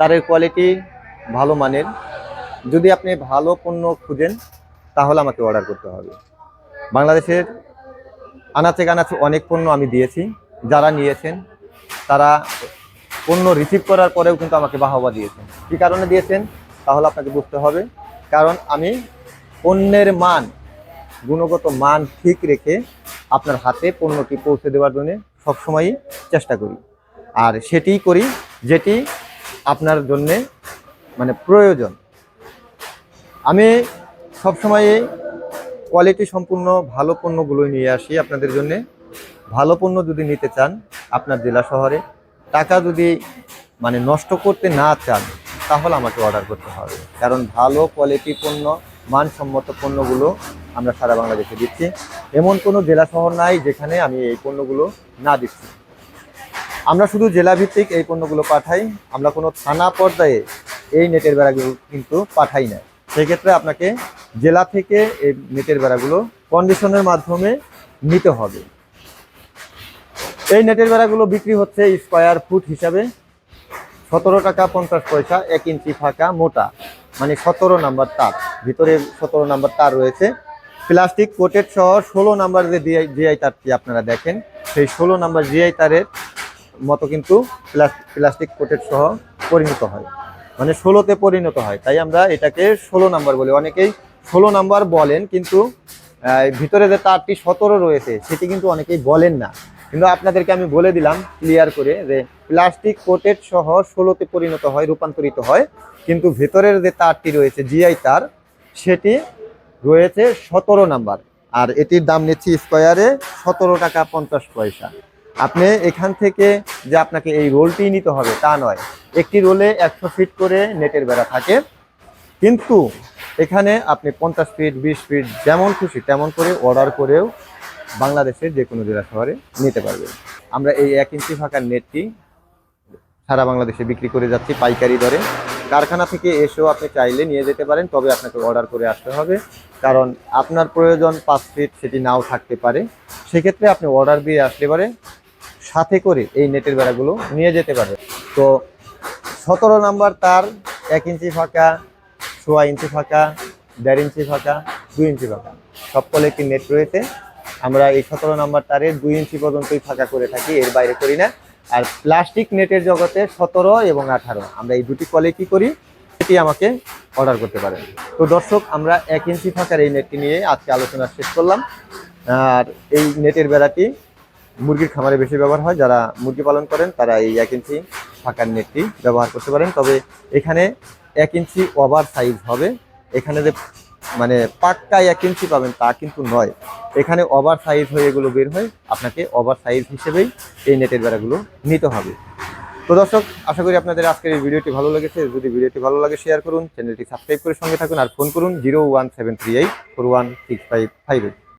তারের কোয়ালিটি ভালো মানের। যদি আপনি ভালো পণ্য খুঁজেন, তাহলে আমাকে অর্ডার করতে হবে। বাংলাদেশের আনাচে কানাচে অনেক পণ্য আমি দিয়েছি। যারা নিয়েছেন, তারা পণ্য রিসিভ করার পরেও কিন্তু আমাকে বাহবা দিয়েছেন। কী কারণে দিয়েছেন? তাহলে আপনাকে বুঝতে হবে। কারণ আমি পণ্যের মান, গুণগত মান ঠিক রেখে আপনার হাতে পণ্যটি পৌঁছে দেওয়ার জন্য সবসময়ই চেষ্টা করি। আর সেটিই করি যেটি আপনার জন্যে মানে প্রয়োজন। আমি সবসময়ই কোয়ালিটি সম্পূর্ণ ভালো পণ্যগুলোই নিয়ে আসি আপনাদের জন্যে। ভালো পণ্য যদি নিতে চান আপনার জেলা শহরে, টাকা যদি মানে নষ্ট করতে না চান, তাহলে আমাকে অর্ডার করতে হবে। কারণ ভালো কোয়ালিটি পণ্য, মানসম্মত পণ্যগুলো আমরা সারা বাংলাদেশে দিচ্ছি। এমন কোনো জেলা শহর নাই যেখানে আমি এই পণ্যগুলো না দিচ্ছি। আমরা শুধু জেলা ভিত্তিক এই পণ্যগুলো পাঠাই, আমরা কোনো থানা পর্যায়ে এই নেটের বেড়াগুলো কিন্তু পাঠাই না। সেক্ষেত্রে আপনাকে জেলা থেকে এই নেটের বেড়াগুলো কন্ডিশনের মাধ্যমে নিতে হবে। এই নেটের বেড়াগুলো বিক্রি হচ্ছে স্কোয়ার ফুট হিসাবে। সতেরো টাকা পঞ্চাশ পয়সা, এক ইঞ্চি ফাঁকা, মোটা মানে সতেরো নাম্বার তার। ভিতরে সতেরো নাম্বার তার রয়েছে। প্লাস্টিক কোটেড সহ ষোলো নাম্বার যে জিআই তারটি আপনারা দেখেন। সেই ষোলো নাম্বার জিআই তারের মতো কিন্তু প্লাস্টিক কোটেড সহ পরিণত হয়। মানে ষোলোতে পরিণত হয়। তাই আমরা এটাকে ষোলো নাম্বার বলি। অনেকেই ষোলো নাম্বার বলেন, কিন্তু ভিতরে যে তারটি সতেরো রয়েছে, সেটি কিন্তু অনেকেই বলেন না। কিন্তু আপনাদেরকে আমি বলে দিলাম ক্লিয়ার করে, যে প্লাস্টিক কোটেড সহ ষোলোতে পরিণত হয়, রূপান্তরিত হয়। কিন্তু ভেতরের যে তারটি রয়েছে জিআই তার, সেটি রয়েছে সতেরো নাম্বার। আর এটির দাম নিচ্ছি স্কোয়ারে সতেরো টাকা পঞ্চাশ পয়সা। আপনি এখান থেকে যে আপনাকে এই রোলটি নিতে হবে তা নয়, একটি রোলে একশো ফিট করে নেটের বেড়া থাকে। কিন্তু এখানে আপনি পঞ্চাশ ফিট, বিশ ফিট যেমন খুশি তেমন করে অর্ডার করেও বাংলাদেশের যে কোনো জেলা শহরে নিতে পারবেন। আমরা এই এক ইঞ্চি ফাঁকার নেটটি সারা বাংলাদেশে বিক্রি করে যাচ্ছি পাইকারি দরে। কারখানা থেকে এসেও আপনি চাইলে নিয়ে যেতে পারেন, তবে আপনাকে অর্ডার করে আসতে হবে। কারণ আপনার প্রয়োজন পাঁচ ফিট সেটি নাও থাকতে পারে। সেক্ষেত্রে আপনি অর্ডার দিয়ে আসতে পারে সাথে করে এই নেটের বেড়াগুলো নিয়ে যেতে পারে তো সতেরো নাম্বার তার এক ইঞ্চি ফাঁকা, সোয়া ইঞ্চি ফাঁকা, দেড় ইঞ্চি ফাঁকা, দুই ইঞ্চি ফাঁকা। সব একটি নেট রয়েছে। আমরা এই সতেরো নাম্বার তারের দুই ইঞ্চি পর্যন্তই ফাঁকা করে থাকি, এর বাইরে করি না। আর প্লাস্টিক নেটের জগতে সতেরো এবং আঠারো, আমরা এই দুটি কোয়ালিটি করি? এটি আমাকে অর্ডার করতে পারেন তো দর্শক, আমরা এক ইঞ্চি ফাঁকার এই নেটটি নিয়ে আজকে আলোচনা শেষ করলাম। আর এই নেটের বেড়াটি মুরগির খামারে বেশি ব্যবহার হয়। যারা মুরগি পালন করেন, তারা এই এক ইঞ্চি ফাঁকার নেটটি ব্যবহার করতে পারেন। তবে এখানে এক ইঞ্চি ওভার সাইজ হবে। এখানে যে মানে পাক্কা এক ইঞ্চি পাবেন, তা কিন্তু নয়। এখানে ওভার সাইজ হয়ে এগুলো বের হয় আপনাকে ওভার সাইজ হিসেবেই এই নেটের বেড়াগুলো নিতে হবে। তো দর্শক, আশা করি আপনাদের আজকের এই ভিডিওটি ভালো লেগেছে। যদি ভিডিওটি ভালো লাগে শেয়ার করুন। চ্যানেলটি সাবস্ক্রাইব করে সঙ্গে থাকুন। আর ফোন করুন zero one seven three eight four one six five five eight.